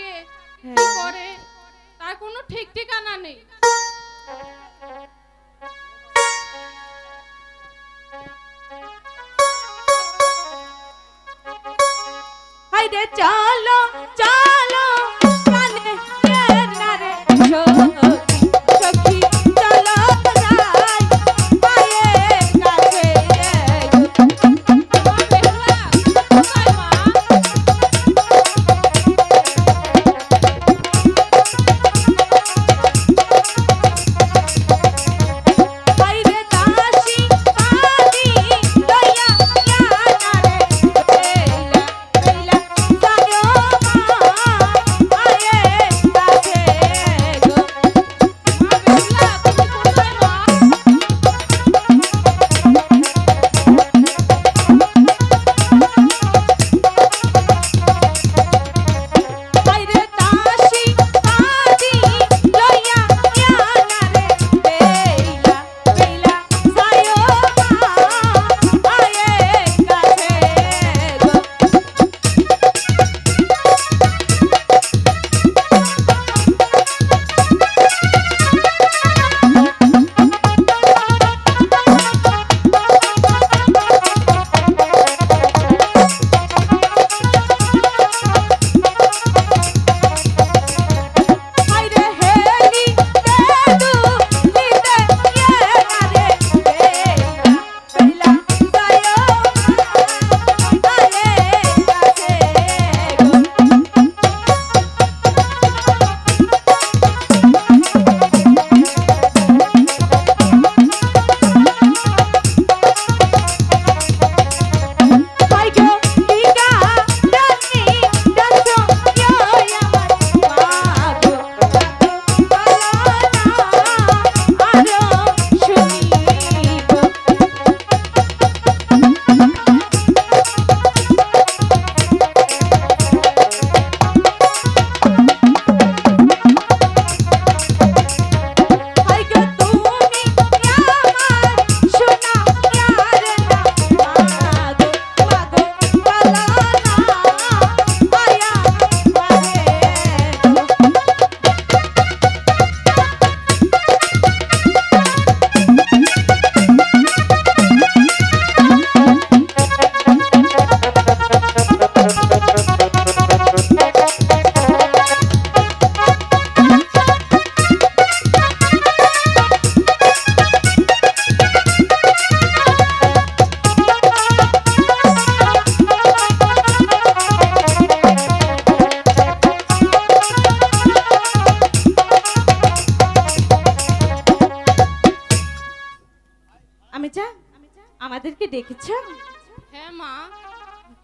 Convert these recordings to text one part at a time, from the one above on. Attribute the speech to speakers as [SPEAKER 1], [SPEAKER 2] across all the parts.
[SPEAKER 1] হ্যাঁ।
[SPEAKER 2] কি করে তার কোনো ঠিক ঠিকানা নেই
[SPEAKER 1] চলো আমাদেরকে ডেকেছ
[SPEAKER 2] হ্যাঁ মা।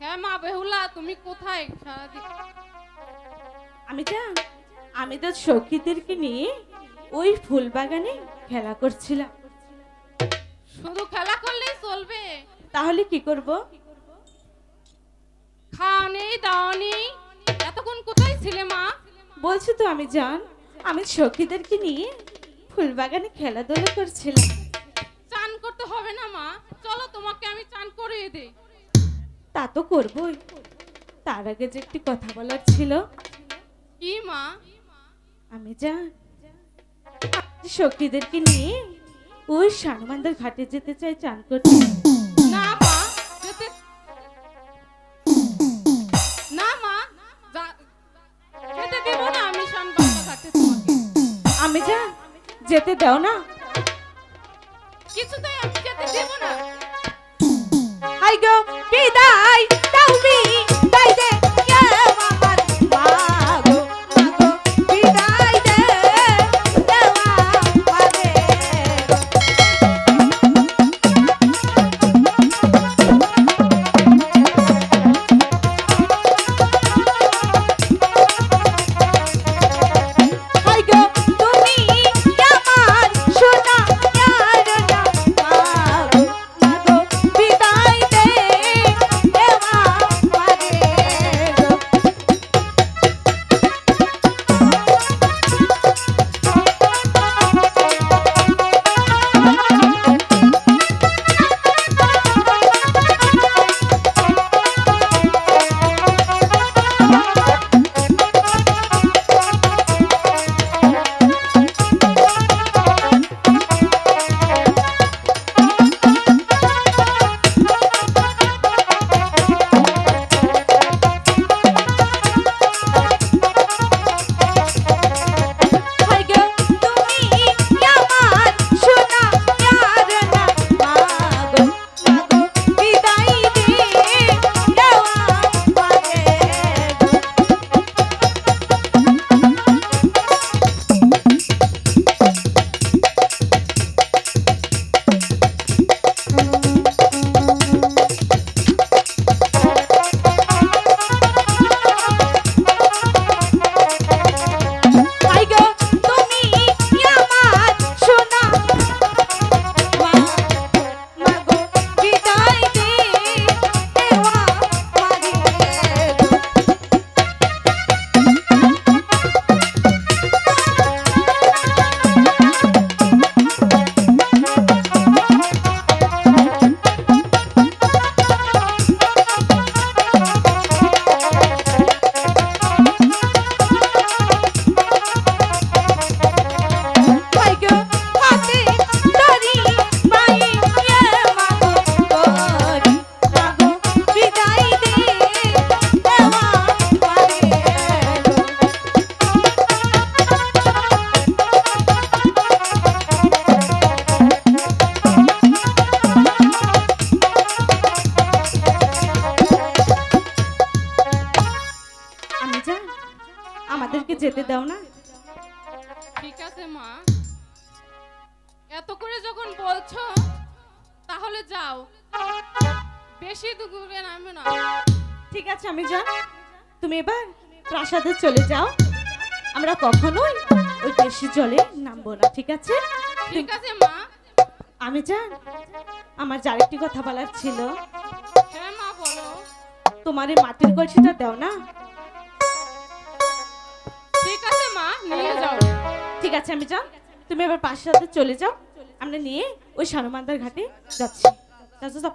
[SPEAKER 2] হ্যাঁ মা বেহুলা তুমি কোথায়? সারাদিন।
[SPEAKER 1] আমি যা আমি তো সখীদেরকে নিয়ে ওই ফুল বাগানে খেলা করছিলাম।
[SPEAKER 2] শুধু খেলা করলেই চলবে?
[SPEAKER 1] তাহলে কি করব?
[SPEAKER 2] খাওয়া নেই দাওয়া নেই। এতক্ষণ কোথায় ছিলে মা?
[SPEAKER 1] বলছি তো আমি জান আমি সখীদেরকে নিয়ে ফুল বাগানে খেলাধুলা করছিলাম।
[SPEAKER 2] না মা? চলো তোমাকে আমি চান করিয়ে দেই।
[SPEAKER 1] তা তো করবই। তার আগে যে একটি কথা বলার ছিল।
[SPEAKER 2] কি মা?
[SPEAKER 1] আমি জান সখীদেরকে নিয়ে ওই সানুমানদের ঘাটে যেতে চাই চান করতে।
[SPEAKER 2] না মা যেতে না মা যেতে দেব না আমি শানবান্ধা ঘাটে তোমাকে।
[SPEAKER 1] আমি জান যেতে দাও না।
[SPEAKER 2] যেতে দেব না
[SPEAKER 1] হাই গো বিদায়
[SPEAKER 2] বলছো? তাহলে যাও। বেশি দূরে নামবে না
[SPEAKER 1] ঠিক আছে আমি যান তুমি এবার প্রাসাদে চলে যাও। আমরা কখনোই ওই বেশি জলে নামবো না ঠিক আছে?
[SPEAKER 2] ঠিক আছে মা।
[SPEAKER 1] আমি যান আমার যার একটি কথা বলার ছিল।
[SPEAKER 2] হ্যাঁ মা বলো।
[SPEAKER 1] তোমার এই মাটির কলসিটা দাও না?
[SPEAKER 2] ঠিক আছে মা নিয়ে যাও।
[SPEAKER 1] ঠিক আছে আমি যান তুমি এবার প্রাসাদে চলে যাও। আমরা নিয়ে ওই সারমান্দার ঘাটে যাচ্ছি যাও।